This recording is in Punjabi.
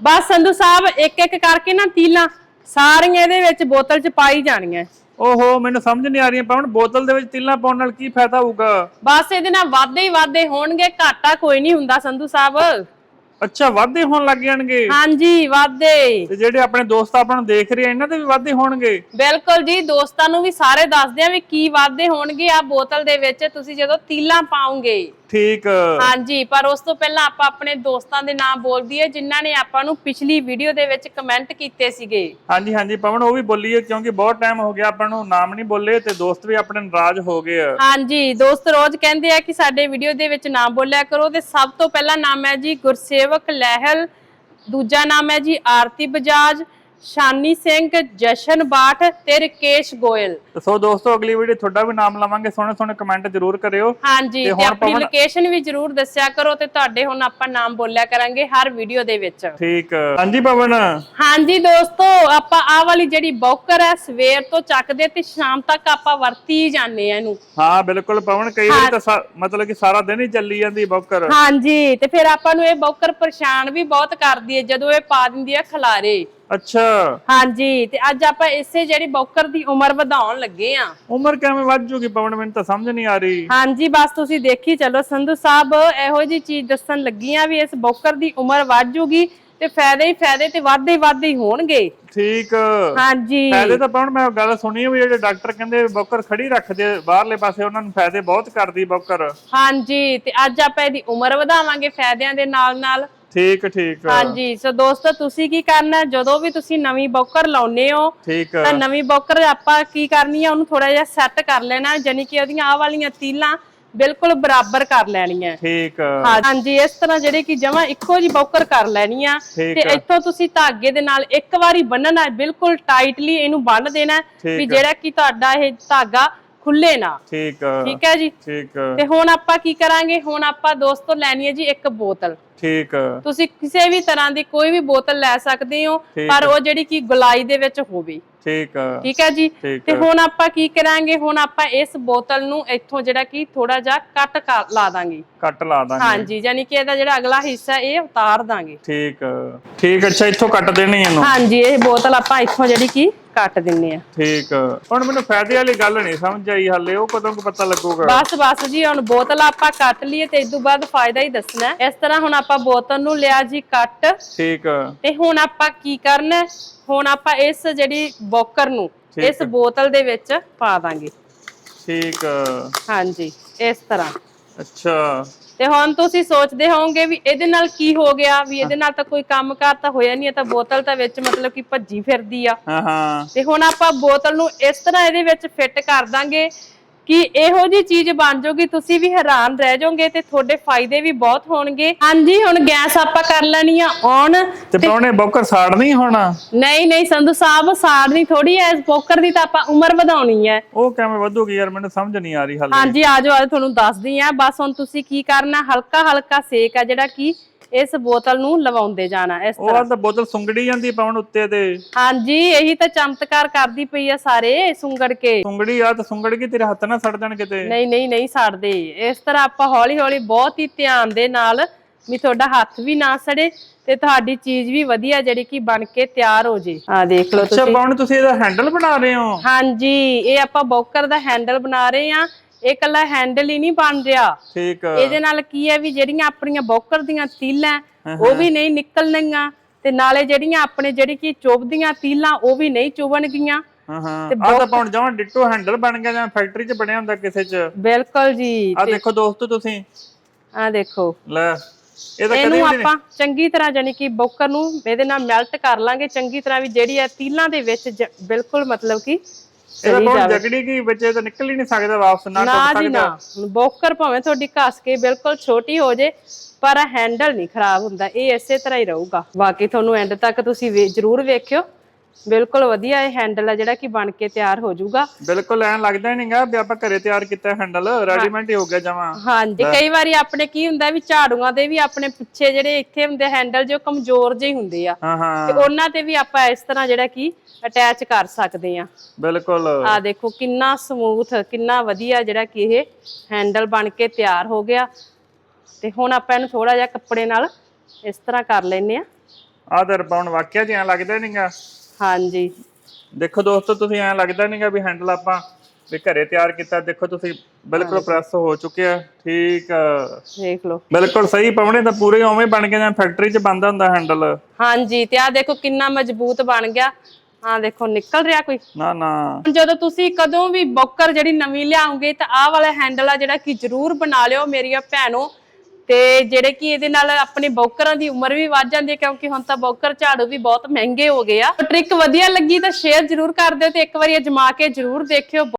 ਬਸ ਸੰਧੂ ਸਾਹਿਬ ਇੱਕ ਇੱਕ ਕਰਕੇ ਨਾ ਤੀਲਾਂ ਸਾਰੀਆਂ ਇਹਦੇ ਵਿੱਚ ਬੋਤਲ 'ਚ ਪਾਈ ਜਾਣੀਆਂ। ਓਹੋ ਮੈਨੂੰ ਸਮਝ ਨਹੀਂ ਆ ਰਹੀ ਪਵਨ ਬੋਤਲ ਦੇ ਵਿੱਚ ਤਿੱਲਾ ਪਾਉਣ ਨਾਲ ਕੀ ਫਾਇਦਾ ਹੋਊਗਾ? ਬਸ ਇਹਦੇ ਨਾਲ ਵਾਧੇ ਹੀ ਵਾਧੇ ਹੋਣਗੇ ਘਾਟਾ ਕੋਈ ਨਹੀਂ ਹੁੰਦਾ ਸੰਧੂ ਸਾਹਿਬ। ਅੱਛਾ ਵਾਧੇ ਹੋਣ ਲੱਗ ਜਾਣਗੇ? ਹਾਂਜੀ ਵਾਧੇ। ਤੇ ਜਿਹੜੇ ਆਪਣੇ ਦੋਸਤ ਆਪਾਂ ਨੂੰ ਦੇਖ ਰਹੇ ਆ ਇਹਨਾਂ ਦੇ ਵੀ ਵਾਧੇ ਹੋਣਗੇ? ਬਿਲਕੁਲ ਜੀ ਦੋਸਤਾਂ ਨੂੰ ਵੀ ਸਾਰੇ ਦੱਸਦੇ ਆ ਵੀ ਕੀ ਵਾਧੇ ਹੋਣਗੇ ਆ ਬੋਤਲ ਦੇ ਵਿੱਚ ਤੁਸੀਂ ਜਦੋਂ ਤੀਲਾਂ ਪਾਉਂਗੇ। ਠੀਕ। ਹਾਂਜੀ ਪਰ ਉਸ ਤੋਂ ਪਹਿਲਾਂ ਆਪਾਂ ਆਪਣੇ ਦੋਸਤਾਂ ਦੇ ਨਾਮ ਬੋਲ ਦਈਏ ਜਿਨ੍ਹਾਂ ਨੇ ਆਪਾਂ ਨੂੰ ਪਿਛਲੀ ਵੀਡੀਓ ਦੇ ਵਿੱਚ ਕਮੈਂਟ ਕੀਤੇ ਸੀਗੇ। ਹਾਂਜੀ ਹਾਂਜੀ ਪਵਨ ਉਹ ਵੀ ਬੋਲੀਏ ਕਿਉਂਕਿ ਬਹੁਤ ਟਾਈਮ ਹੋ ਗਿਆ ਆਪਾਂ ਨੂੰ ਨਾਮ ਨਹੀਂ ਬੋਲੇ ਤੇ ਦੋਸਤ ਵੀ ਆਪਣੇ ਨਾਰਾਜ਼ ਹੋ ਗਏ ਆ। ਹਾਂਜੀ ਦੋਸਤ ਰੋਜ਼ ਕਹਿੰਦੇ ਆ ਕਿ ਸਾਡੇ ਵੀਡੀਓ ਦੇ ਵਿੱਚ ਨਾਮ ਬੋਲਿਆ ਕਰੋ ਤੇ ਸਭ ਤੋਂ ਪਹਿਲਾ ਨਾਮ ਹੈ ਜੀ ਗੁਰਸੇਵਕ ਲਹਿਲ ਦੂਜਾ ਨਾਮ ਹੈ ਜੀ ਆਰਤੀ ਬਜਾਜ ਸ਼ਾਨੀ ਸਿੰਘ ਜਸ਼ਨ ਬਾਠ ਤੇ ਰਕੇਸ਼ ਗੋਇਲ। ਸੋ ਦੋਸਤੋ ਅਗਲੀ ਵੀਡੀਓ ਤੁਹਾਡਾ ਵੀ ਨਾਮ ਲਵਾਂਗੇ। ਸੋਹਣੇ ਸੋਹਣੇ ਕਮੈਂਟ ਜ਼ਰੂਰ ਕਰਿਓ। ਹਾਂਜੀ ਤੇ ਤੇ ਹੁਣ ਆਪਣੀ ਪਵਨ- ਲੋਕੇਸ਼ਨ ਵੀ ਜਰੂਰ ਦੱਸਿਆ ਕਰੋ ਤੇ ਤੁਹਾਡੇ ਹੁਣ ਆਪਾਂ ਨਾਮ ਬੋਲਿਆ ਕਰਾਂਗੇ ਹਰ ਵੀਡੀਓ ਦੇ ਵਿੱਚ। ਠੀਕ। ਹਾਂਜੀ ਪਵਨ। ਹਾਂਜੀ ਦੋਸਤੋ ਆਪਾਂ ਆਹ ਵਾਲੀ ਜਿਹੜੀ ਬੌਕਰ ਹੈ ਸਵੇਰ ਤੋਂ ਚੱਕਦੇ ਤੇ ਸ਼ਾਮ ਤੱਕ ਆਪਾਂ ਵਰਤੀ ਹੀ ਜਾਂਦੇ ਆ ਇਹਨੂੰ। ਹਾਂ ਬਿਲਕੁਲ ਪਵਨ ਕਈ ਵਾਰੀ ਤਾਂ ਸਾ- ਮਤਲਬ ਕਿ ਸਾਰਾ ਦਿਨ ਹੀ ਚੱਲੀ ਜਾਂਦੀ ਬੌਕਰ। ਹਾਂਜੀ ਤੇ ਫਿਰ ਆਪਾਂ ਨੂੰ ਇਹ ਬੌਕਰ ਪਰੇਸ਼ਾਨ ਵੀ ਬਹੁਤ ਕਰਦੀ ਹੈ ਜਦੋਂ ਇਹ ਪਾ ਦਿੰਦੀ ਹੈ ਖਲਾਰੇ। ਅੱਛਾ। ਹਾਂਜੀ ਤੇ ਅੱਜ ਆਪਾਂ ਇਸੇ ਜਿਹੜੀ ਬੌਕਰ ਦੀ ਉਮਰ ਵਧਾਉਣ ਲੱਗੇ ਆ। ਉਮਰ ਕਿਵੇਂ ਵੱਧ ਜੂਗੀ ਪਵਨ ਮੈਨੂੰ ਤਾਂ ਸਮਝ ਨਹੀਂ ਆ ਰਹੀ। ਹਾਂਜੀ ਬਸ ਤੁਸੀਂ ਦੇਖੀ ਚਲੋ ਸੰਧੂ ਸਾਹਿਬ ਇਹੋ ਜੀ ਚੀਜ਼ ਦੱਸਣ ਲੱਗੀਆਂ ਵੀ ਇਸ ਬੌਕਰ ਦੀ ਉਮਰ ਵੱਧ ਜੂਗੀ ਤੇ ਫਾਇਦੇ ਹੀ ਫਾਇਦੇ ਤੇ ਵਾਧੇ ਹੀ ਵਾਧੇ ਹੀ ਹੋਣਗੇ। ਠੀਕ। ਹਾਂਜੀ। ਫਾਇਦੇ ਤਾਂ ਪਵਨ ਮੈਂ ਗੱਲ ਸੁਣੀ ਵੀ ਜਿਹੜੇ ਡਾਕਟਰ ਕਹਿੰਦੇ ਬੌਕਰ ਖੜੀ ਰੱਖਦੇ ਬਾਹਰਲੇ ਪਾਸੇ ਉਹਨਾਂ ਨੂੰ ਫਾਇਦੇ ਬਹੁਤ ਕਰਦੀ ਬੌਕਰ। ਹਾਂਜੀ ਤੇ ਅੱਜ ਆਪਾਂ ਇਹਦੀ ਉਮਰ ਵਧਾਵਾਂਗੇ ਫਾਇਦਿਆਂ ਦੇ ਨਾਲ ਨਾਲ ਠੀਕ ਠੀਕ। ਹਾਂਜੀ ਸੋ ਦੋਸਤੋ ਤੁਸੀਂ ਕੀ ਕਰਨਾ? ਜਦੋਂ ਵੀ ਤੁਸੀਂ ਨਵੀਂ ਬੌਕਰ ਲਾਉਨੇ ਹੋ ਠੀਕ। ਤਾਂ ਨਵੀਂ ਬੌਕਰ ਆਪਾਂ ਕੀ ਕਰਨੀ ਆ? ਉਹਨੂੰ ਥੋੜਾ ਜਿਹਾ ਸੈੱਟ ਕਰ ਲੈਣਾ ਯਾਨੀ ਕਿ ਉਹਦੀਆਂ ਆਹ ਵਾਲੀਆਂ ਤੀਲਾਂ ਬਿਲਕੁਲ ਬਰਾਬਰ ਕਰ ਲੈਣੀਆਂ। ਠੀਕ। ਹਾਂ- ਹਾਂਜੀ ਇਸ ਤਰ੍ਹਾਂ ਜਿਹੜੇ ਕਿ ਜਮਾ ਇੱਕੋ ਜੀ ਬੌਕਰ ਕਰ ਲੈਣੀ ਆ। ਠੀਕ। ਤੇ ਇੱਥੋਂ ਤੁਸੀਂ ਧਾਗੇ ਦੇ ਨਾਲ ਇੱਕ ਵਾਰੀ ਬੰਨਣਾ ਬਿਲਕੁਲ ਟਾਈਟਲੀ ਇਹਨੂੰ ਬੰਨ ਦੇਣਾ ਵੀ ਠੀਕ। ਜਿਹੜਾ ਕਿ ਤੁਹਾਡਾ ਇਹ ਧਾਗਾ ਖੁੱਲੇ ਨਾ। ਠੀਕ ਠੀਕ ਹੈ ਜੀ? ਠੀਕ ਤੇ ਹੁਣ ਆਪਾਂ ਕੀ ਕਰਾਂਗੇ? ਹੁਣ ਆਪਾਂ ਦੋਸਤੋ ਲੈਣੀ ਹੈ ਜੀ ਇੱਕ ਬੋਤਲ। ਠੀਕ ਤੁਸੀਂ ਕਿਸੇ ਵੀ ਤਰ੍ਹਾਂ ਦੀ ਕੋਈ ਵੀ ਬੋਤਲ ਲੈ ਸਕਦੇ ਹੋ ਪਰ ਉਹ ਜਿਹੜੀ ਕਿ ਗੁਲਾਈ ਦੇ ਵਿੱਚ ਹੋਵੇ। ਠੀਕ ਠੀਕ ਹੈ ਜੀ? ਤੇ ਹੁਣ ਆਪਾਂ ਕੀ ਕਰਾਂਗੇ? ਹੁਣ ਆਪਾਂ ਇਸ ਬੋਤਲ ਨੂੰ ਇੱਥੋਂ ਜਿਹੜਾ ਕਿ ਥੋੜਾ ਜਿਹਾ ਕੱਟ ਲਾ ਦਾਂਗੇ। ਕੱਟ ਲਾ ਦਾਂਗੇ। ਹਾਂਜੀ ਯਾਨੀ ਕਿ ਇਹਦਾ ਜਿਹੜਾ ਅਗਲਾ ਹਿੱਸਾ ਇਹ ਉਤਾਰ ਦਾਂਗੇ। ਠੀਕ ਠੀਕ ਅੱਛਾ ਇੱਥੋਂ ਕੱਟ ਦੇਣੀ ਇਹਨੂੰ? ਹਾਂਜੀ ਇਹ ਬੋਤਲ ਆਪਾਂ ਇੱਥੋਂ ਜਿਹੜੀ ਕਿ ਕੱਟ ਦਿੰਨੇ ਆ। ਠੀਕ ਹੁਣ ਮੈਨੂੰ ਫਾਇਦੇ ਵਾਲੀ ਗੱਲ ਨਹੀਂ ਸਮਝ ਆਈ ਹਾਲੇ ਉਹ ਕਦੋਂ ਕੁ ਪਤਾ ਲੱਗੂਗਾ? ਬਸ ਬਸ ਜੀ ਹੁਣ ਬੋਤਲ ਆਪਾਂ ਕੱਟ ਲਈਏ ਤੇ ਇਸ ਤੋਂ ਬਾਅਦ ਫਾਇਦਾ ਹੀ ਦੱਸਣਾ। ਹੈ। ਇਸ ਤਰ੍ਹਾਂ ਹੁਣ ਆਪਾਂ ਬੋਤਲ ਨੂੰ ਲਿਆ ਜੀ ਕੱਟ। ਠੀਕ ਤੇ ਹੁਣ ਆਪਾਂ ਕੀ ਕਰਨਾ ਹੈ? ਹੁਣ ਆਪਾਂ ਇਸ ਜਿਹੜੀ ਬੋਕਰ ਨੂੰ ਠੀਕ ਇਸ ਬੋਤਲ ਦੇ ਵਿੱਚ ਪਾ ਦਾਂਗੇ। ਠੀਕ ਹਾਂਜੀ ਇਸ ਤਰ੍ਹਾਂ। ਅੱਛਾ। ਤੇ ਹੁਣ ਤੁਸੀਂ ਸੋਚਦੇ ਹੋਵੋਗੇ ਵੀ ਇਹਦੇ ਨਾਲ ਕੀ ਹੋ ਗਿਆ ਵੀ ਇਹਦੇ ਨਾਲ ਤਾਂ ਕੋਈ ਕੰਮਕਾਰ ਤਾਂ ਹੋਇਆ ਨਹੀਂ ਇਹ ਤਾਂ ਬੋਤਲ ਤਾਂ ਵਿੱਚ ਮਤਲਬ ਕਿ ਭੱਜੀ ਫਿਰਦੀ ਆ। ਹਾਂ ਹਾਂ। ਤੇ ਹੁਣ ਆਪਾਂ ਬੋਤਲ ਨੂੰ ਇਸ ਤਰ੍ਹਾਂ ਇਹਦੇ ਵਿੱਚ ਫਿੱਟ ਕਰ ਦਾਂਗੇ ਕਿ ਇਹੋ ਜੀ ਚੀਜ਼ ਬਣ ਜਾਊਗੀ ਤੁਸੀਂ ਵੀ ਹੈਰਾਨ ਰਹਿ ਜਾਓਗੇ ਤੇ ਤੁਹਾਡੇ ਫਾਇਦੇ ਵੀ ਬਹੁਤ ਹੋਣਗੇ। ਹਾਂਜੀ ਹੁਣ ਗੈਸ ਆਪਾਂ ਕਰ ਲੈਣੀ ਆ ਔਨ ਤੇ ਪਰੋਣੇ ਬੌਕਰ ਸਾੜ ਨਹੀਂ ਹੋਣਾ? ਨਹੀਂ ਨਹੀਂ ਸੰਧੂ ਸਾਹਿਬ ਸਾੜਨੀ ਥੋੜੀ ਐ ਬੋਕਰ ਦੀ ਤਾਂ ਆਪਾਂ ਉਮਰ ਵਧਾਉਣੀ ਹੈ ਉਹ ਕਿਵੇਂ ਵਧੂਗੀ ਯਾਰ ਮੈਨੂੰ ਸਮਝ ਨਹੀਂ ਆ ਰਹੀ ਹਾਲੇ। ਹਾਂਜੀ ਆਜੋ ਆਜੋ ਤੁਹਾਨੂੰ ਦੱਸਦੀ ਆ ਬਸ ਹੁਣ ਤੁਸੀਂ ਕੀ ਕਰਨਾ ਹਲਕਾ ਹਲਕਾ ਸੇਕ ਆ ਜਿਹੜਾ ਕਿ ਇਸ ਬੋਤਲ ਨੂੰ ਲਵਾਉਂਦੇ ਜਾਣਾ ਇਸ ਉਹ ਤਾਂ ਬੋਤਲ ਸੁੰਗੜੀ ਜਾਂਦੀ ਪਾਉਣ ਉੱਤੇ ਤੇ। ਹਾਂਜੀ ਇਹੀ ਤਾਂ ਚਮਤਕਾਰ ਕਰਦੀ ਪਈ ਆ ਸਾਰੇ ਸੁੰਗੜ ਕੇ। ਸੁੰਗੜੀ ਆ ਤਾਂ ਸੁੰਗੜ ਕੇ ਤੇਰੇ ਹੱਥ ਨਾਲ ਸੜ ਜਾਣ ਕਿਤੇ ਨਹੀਂ ਨਹੀਂ ਨਹੀਂ ਸੜਦੇ। ਇਸ ਤਰ੍ਹਾਂ ਆਪਾਂ ਹੌਲੀ ਹੌਲੀ ਬਹੁਤ ਹੀ ਧਿਆਨ ਦੇ ਨਾਲ ਵੀ ਤੁਹਾਡਾ ਹੱਥ ਵੀ ਨਾ ਸੜੇ ਤੇ ਤੁਹਾਡੀ ਚੀਜ਼ ਵੀ ਵਧੀਆ ਜਿਹੜੀ ਕਿ ਬਣ ਕੇ ਤਿਆਰ ਹੋ ਜੇ। ਆ ਦੇਖ ਲਓ ਅੱਛਾ ਤੁਸੀਂ। ਪਾਉਣ ਤੁਸੀਂ ਇਹਦਾ ਹੈਂਡਲ ਬਣਾ ਰਹੇ ਹੋ? ਹਾਂਜੀ ਇਹ ਆਪਾਂ ਬੌਕਰ ਦਾ ਹੈਂਡਲ ਬਣਾ ਰਹੇ ਆ ਇਹ ਕੱਲਾ ਹੈਂਡਲ ਹੀ ਨਹੀਂ ਬਣ ਰਿਹਾ। ਠੀਕ। ਇਹਦੇ ਨਾਲ ਕੀ ਹੈ ਵੀ ਜਿਹੜੀਆਂ ਆਪਣੀਆਂ ਬੌਕਰ ਦੀਆਂ ਤੀਲਾਂ ਉਹ ਵੀ ਨਹੀਂ ਨਿਕਲਣਗੀਆਂ ਤੇ ਨਾਲੇ ਜਿਹੜੀਆਂ ਆਪਣੇ ਜਿਹੜੀ ਕਿ ਚੁੱਭਦੀਆਂ ਤੀਲਾਂ ਉਹ ਵੀ ਨਹੀਂ ਚੁਭਣਗੀਆਂ ਹਾਂ ਹਾਂ। ਆ ਤਾਂ ਪਾਉਣ ਜਾਵਾਂ ਡਿੱਟੋ ਹੈਂਡਲ ਬਣ ਗਿਆ ਜਾਂ ਫੈਕਟਰੀ 'ਚ ਬਣਿਆ ਹੁੰਦਾ ਕਿਸੇ 'ਚ? ਬਿਲਕੁਲ ਜੀ। ਆ ਦੇਖੋ ਦੋਸਤੋ ਤੁਸੀਂ। ਆ ਦੇਖੋ। ਲੈ ਇਹਨੂੰ ਆਪਾਂ ਚੰਗੀ ਤਰ੍ਹਾਂ ਜਾਨੀ ਕਿ ਬੌਕਰ ਨੂੰ ਇਹਦੇ ਨਾਲ ਮੈਲਟ ਕਰ ਲਾਂਗੇ ਚੰਗੀ ਤਰ੍ਹਾਂ ਵੀ ਜਿਹੜੀ ਹੈ ਤੀਲਾਂ ਦੇ ਵਿੱਚ ਬਿਲਕੁਲ ਮਤਲਬ ਕਿ ਇਹਦਾ ਪਾਉਣ ਜਗੜੀ ਕੀ ਇਹ ਤਾਂ ਨਿਕਲ ਹੀ ਨਹੀਂ ਸਕਦਾ ਵਾਪਸ ਨਾ ਨਾ ਜੀ ਨਾ। ਬੌਕਰ ਭਾਵੇਂ ਤੁਹਾਡੀ ਘਸ ਕੇ ਬਿਲਕੁਲ ਛੋਟੀ ਹੋ ਜੇ ਪਰ ਹੈਂਡਲ ਨਹੀਂ ਖਰਾਬ ਹੁੰਦਾ। ਇਹ ਇਸੇ ਤਰ੍ਹਾਂ ਹੀ ਰਹੂਗਾ। ਬਾਕੀ ਤੁਹਾਨੂੰ ਐਂਡ ਤੱਕ ਤੁਸੀਂ ਜ਼ਰੂਰ ਵੇਖਿਓ। ਬਿਲਕੁਲ ਵਧੀਆ ਇਹ ਹੈਂਡਲ ਆ ਜਿਹੜਾ ਕਿ ਬਣ ਕੇ ਤਿਆਰ ਹੋ ਜਾਊਗਾ। ਬਿਲਕੁਲ ਐਂ ਲੱਗਦਾ ਨਹੀਂਗਾ ਵੀ ਆਪਾਂ ਘਰੇ ਤਿਆਰ ਕੀਤਾ ਹੈਂਡਲ ਰੈਡੀਮੇਡ ਹੀ ਹੋ ਗਿਆ ਜਮਾਂ। ਹਾਂਜੀ ਕਈ ਵਾਰੀ ਆਪਣੇ ਕੀ ਹੁੰਦਾ ਵੀ ਝਾੜੂਆਂ ਦੇ ਵੀ ਆਪਣੇ ਪਿੱਛੇ ਜਿਹੜੇ ਇੱਥੇ ਹੁੰਦੇ ਹੈਂਡਲ ਜੋ ਕਮਜ਼ੋਰ ਜਿਹੇ ਹੁੰਦੇ ਆ ਤੇ ਉਹਨਾਂ ਤੇ ਵੀ ਆਪਾਂ ਇਸ ਤਰ੍ਹਾਂ ਜਿਹੜਾ ਕਿ ਅਟੈਚ ਕਰ ਸਕਦੇ ਆ। ਬਿਲਕੁਲ। ਆ ਦੇਖੋ ਕਿੰਨਾ ਸਮੂਥ ਕਿੰਨਾ ਵਧੀਆ ਜਿਹੜਾ ਕਿ ਇਹ ਹੈਂਡਲ ਬਣ ਕੇ ਤਿਆਰ ਹੋ ਗਿਆ। ਤੇ ਹੁਣ ਆਪਾਂ ਇਹਨੂੰ ਥੋੜਾ ਜਿਹਾ ਕੱਪੜੇ ਨਾਲ ਇਸ ਤਰ੍ਹਾਂ ਕਰ ਲੈਨੇ ਆ। ਆਹ ਤੇ ਰਪਾਉਣ ਵਾਕਿਆ ਜਿਹਾ ਲੱਗਦਾ ਨਹੀਂਗਾ ਹਾਂਜੀ। ਦੇਖੋ ਦੋਸਤੋ ਤੁਸੀਂ ਐਂ ਲੱਗਦਾ ਨਹੀਂਗਾ ਵੀ ਹੈਂਡਲ ਆਪਾਂ ਵੀ ਘਰੇ ਤਿਆਰ ਕੀਤਾ ਦੇਖੋ ਤੁਸੀਂ ਬਿਲਕੁਲ ਪ੍ਰੈਸ ਹੋ ਚੁੱਕਿਆ ਠੀਕ ਆ। ਦੇਖ ਲਓ। ਬਿਲਕੁਲ ਸਹੀ ਪਾਉਣੇ ਤਾਂ ਪੂਰੇ ਉਵੇਂ ਬਣ ਗਏ ਜਾਂ ਫੈਕਟਰੀ 'ਚ ਬਣਦਾ ਹੁੰਦਾ ਹੈਂਡਲ ਹਾਂਜੀ ਤੇ ਆ ਦੇਖੋ ਕਿੰਨਾ ਮਜ਼ਬੂਤ ਬਣ ਗਿਆ। ਆ ਦੇਖੋ ਨਿਕਲ ਰਿਹਾ ਕੋਈ? ਨਾ ਨਾ। ਹੁਣ ਜਦੋਂ ਤੁਸੀਂ ਕਦੋਂ ਵੀ ਬੌਕਰ ਜਿਹੜੀ ਨਵੀਂ ਲਿਆਓਗੇ ਤਾਂ ਆਹ ਵਾਲਾ ਹੈਂਡਲ ਆ ਜਿਹੜਾ ਕਿ ਜ਼ਰੂਰ ਬਣਾ ਲਿਓ ਮੇਰੀਆਂ ਭੈਣੋ। ਤੇ ਜਿਹੜੇ ਕਿ ਇਹਦੇ ਨਾਲ ਆਪਣੇ ਬੌਕਰਾਂ ਦੀ ਉਮਰ ਵੀ ਵੱਧ ਜਾਂਦੀ ਹੈ, ਕਿਉਂਕਿ ਹੁਣ ਤਾਂ ਬੌਕਰ ਝਾੜੂ ਵੀ ਬਹੁਤ ਮਹਿੰਗੇ ਹੋ ਗਏ ਆ। ਟ੍ਰਿਕ ਵਧੀਆ ਲੱਗੀ ਤਾਂ ਸ਼ੇਅਰ ਜ਼ਰੂਰ ਕਰ ਦਿਓ ਤੇ ਇੱਕ ਵਾਰੀ ਅਜਮਾ ਕੇ ਜ਼ਰੂਰ ਦੇਖਿਓ।